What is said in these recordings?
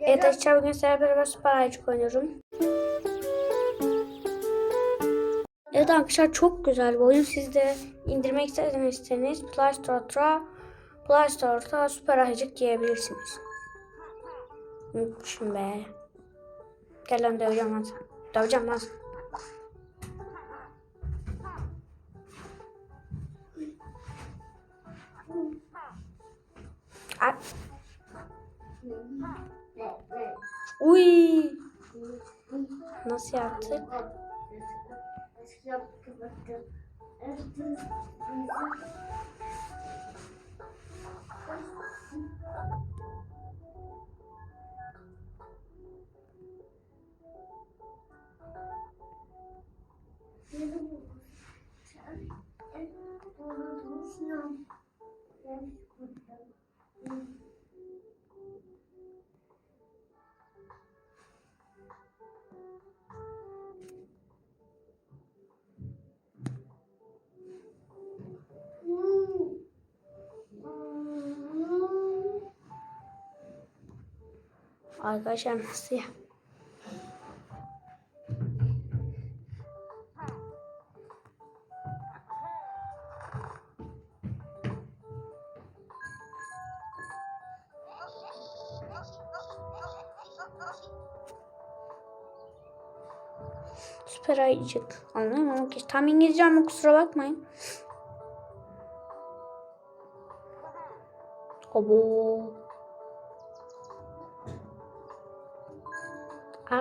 Evet arkadaşlar bugün sizlerle beraber Süper Ayıcık oynuyorum. Evet arkadaşlar çok güzel bir oyun. Siz de indirmek isterseniz Play Store'da Play Store'da Süper Ayıcık diyebilirsiniz. Unutmuşum be. Gel lan döveceğim lan. Döveceğim lan. Uy. Nasıl yaptık? Arkadaşlar nasıl ya? Süper ayıcık. Ama ki tam İngilizce ama kusura bakmayın. Abo.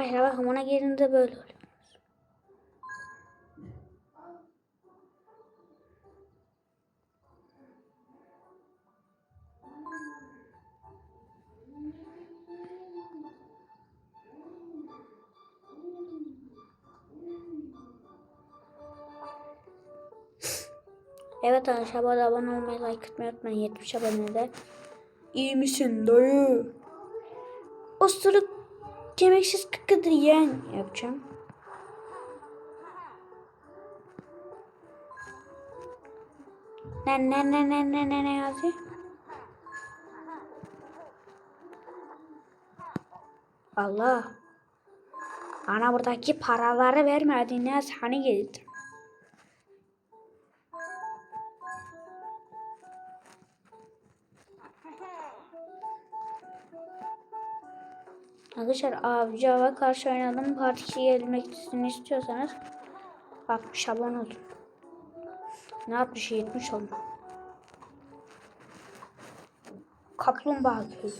Arkadaşlar bakın buna gelince böyle oluyor. Evet arkadaşlar arada abone olmayı, like atmayı unutmayın. 70 abonede. İyi misin dayı? Osuruk Yemeksiz kıkıdır yani yapacağım. Ne ne ne ne ne ne ne yazıyor? Allah. Ana buradaki paraları vermedi. Ne hani geldi. Arkadaşlar avcı karşı oynadım. Part 2'ye gelmek istiyorsanız 60 abone olun. Ne 60 70 olun. Kaplumbağa köyü.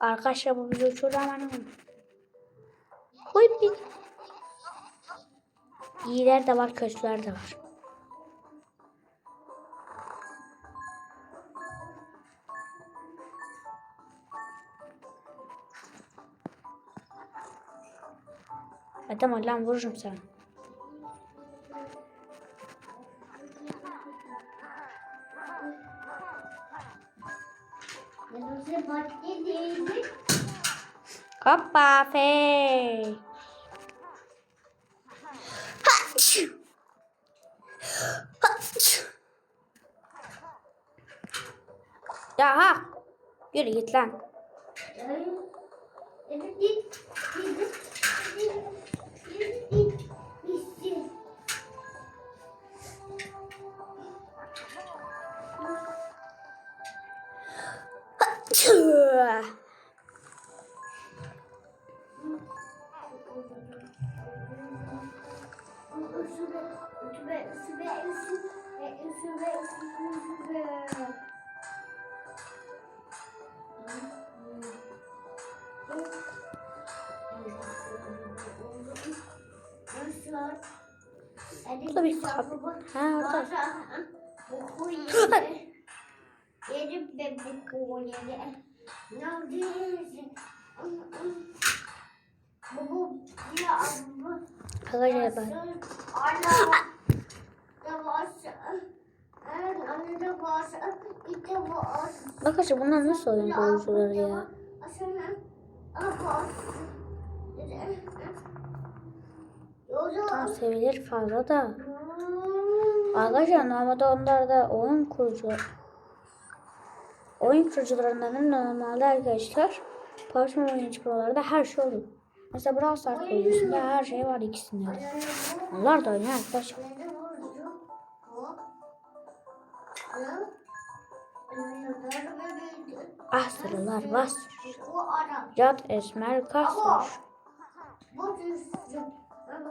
Arkadaşlar bu bizi uçurdu ama ne oldu? Oy bir. İyiler de var, kötüler de var. E tamam lan vururum sen. Hoppa fe. Ya ha. Yürü git. Bu da bir kapı. Ha orada. Yedi bebek oynadı. Neredesin? Baba ya abla. Arkadaşlar bak. Anne da varsa. Anne de varsa. İşte varsa. Arkadaşlar bunlar nasıl oyun oyuncuları ya? Tam seviyeleri fazla da. Arkadaşlar normalde onlar da oyun kurucu oyun kurucularından normalde arkadaşlar Parçam oyuncu prolarda her şey oluyor. Mesela Brawl Stars oyuncusunda her şey var ikisinde. de. Onlar da oynuyor arkadaşlar. Ah sarılar bas. Yat esmer kasmış. Bu Ama.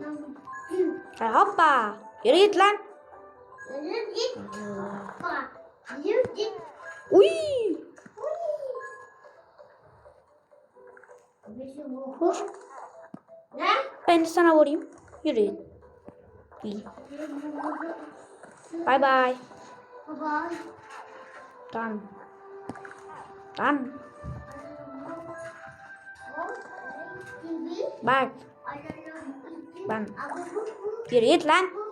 Yaptım. Hmm. Ha, hoppa. Yürü git lan. Geldim git. Bak. Yürü git. Uy. Vur. Ne? Ben de sana vurayım. Yürü git. İyi. Bay bay. Baba. Tamam. Tamam. Bak. Ben. Yürü git lan.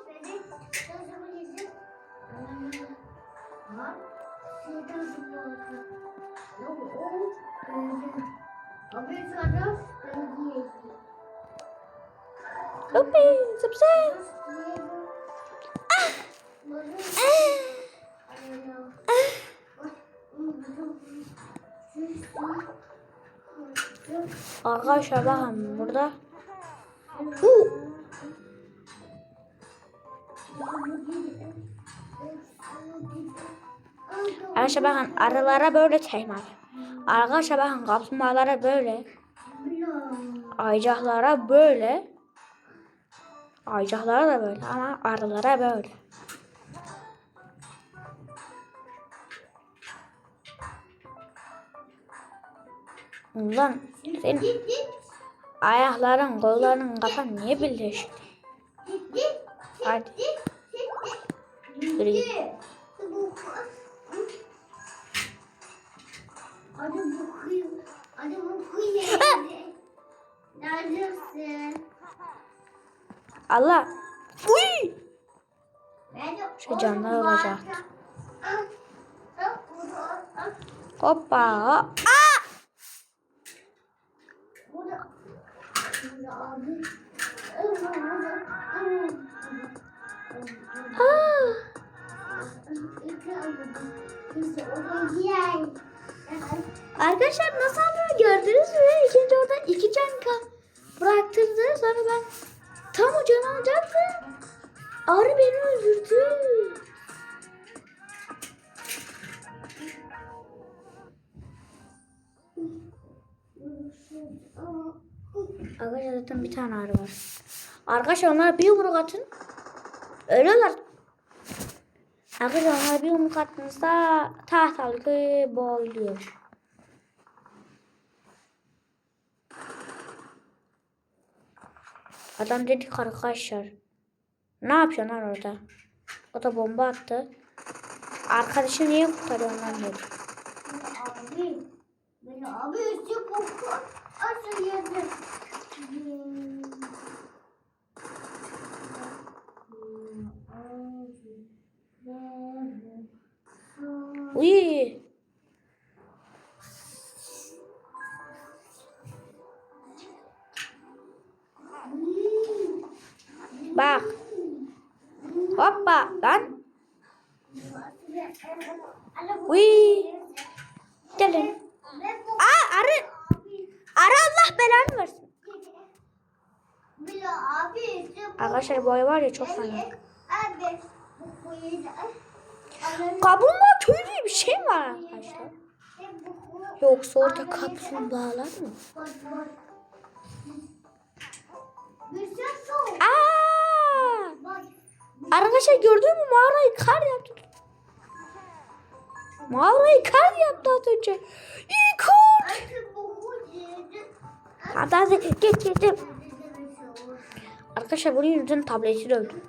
Hoppi. Zıp zıp. Arkadaşlar bakın burada. Uh. Arkadaşlar bakın arılara böyle tekme. Arkadaşlar bakın kaplumbağalara böyle. Aycaklara böyle. Aycaklara da böyle ama arılara böyle. Ulan senin ayakların, kolların, kafan niye birleşti? Hadi. Yürü git. Allah. Uy! Şu canlar olacaktı. Hoppa. Aa! Arkadaşlar nasıl aldığını gördünüz mü? İkinci orada iki can bıraktırdı. Sonra ben tam o canı alacaktım. Arı beni öldürdü. Arkadaşlar zaten bir tane arı var. Arkadaşlar onlar bir yumruk atın. Ölüyorlar. Arkadaşlar onlar bir yumruk attığınızda tahtalı köy boğuluyor. Adam dedi ki arkadaşlar. Ne yapıyorsun lan orada? O da bomba attı. Arkadaşı niye kurtarıyor lan dedi. Abi. Beni abi üstü koku. Asıl yedi. Uy. Uy. Gelin. Aa arı. Arı Allah belanı versin. Arkadaşlar bu ay var ya çok fena. Kaplumbağa köyü diye bir şey mi var arkadaşlar? Yoksa orada kaplumbağalar mı? Aa! Arkadaşlar gördün mü mağarayı kar yaptı. Mağarayı kar yaptı az önce. Yedi. Hadi hadi git git git. Arkadaşlar bunun yüzünden tableti dövdüm.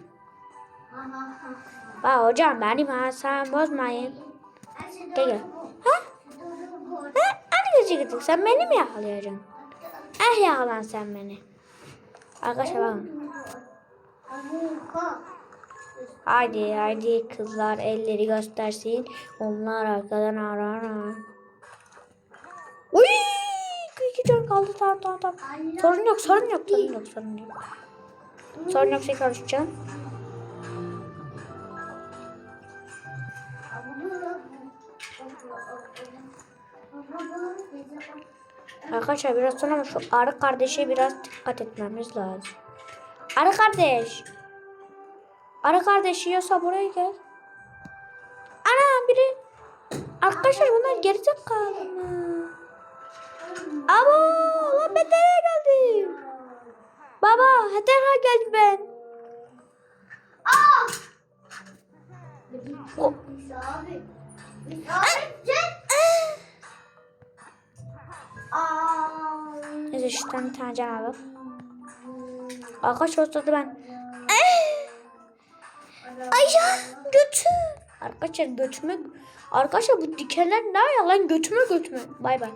Bak hocam benim asam bozmayın. Gel gel. Ha? Ha? Hadi gece gittik. Sen beni mi yakalayacaksın? Eh yakalan sen beni. Arkadaşlar bakın. Haydi haydi kızlar elleri göstersin. Onlar arkadan arar. Uy! tamam tamam tamam. Sorun yok sorun yok sorun yok sorun yok. Sorun yok tekrar uçacağım. Arkadaşlar biraz sonra şu arı kardeşe biraz dikkat etmemiz lazım. Arı kardeş. Arı kardeş yiyorsa buraya gel. Ana biri. Arkadaşlar bunlar gerizekalı mı? Abo lan ben nereye geldim? Baba tekrar geldim ben. Aa! O, Abi. Abi gel. Aa. neyse şuradan bir tane can alalım. Arkadaşlar ortada ben. Ay ya götü. Arkadaşlar götüme. Arkadaşlar bu dikenler ne ya lan götüme götüme. Bay bay.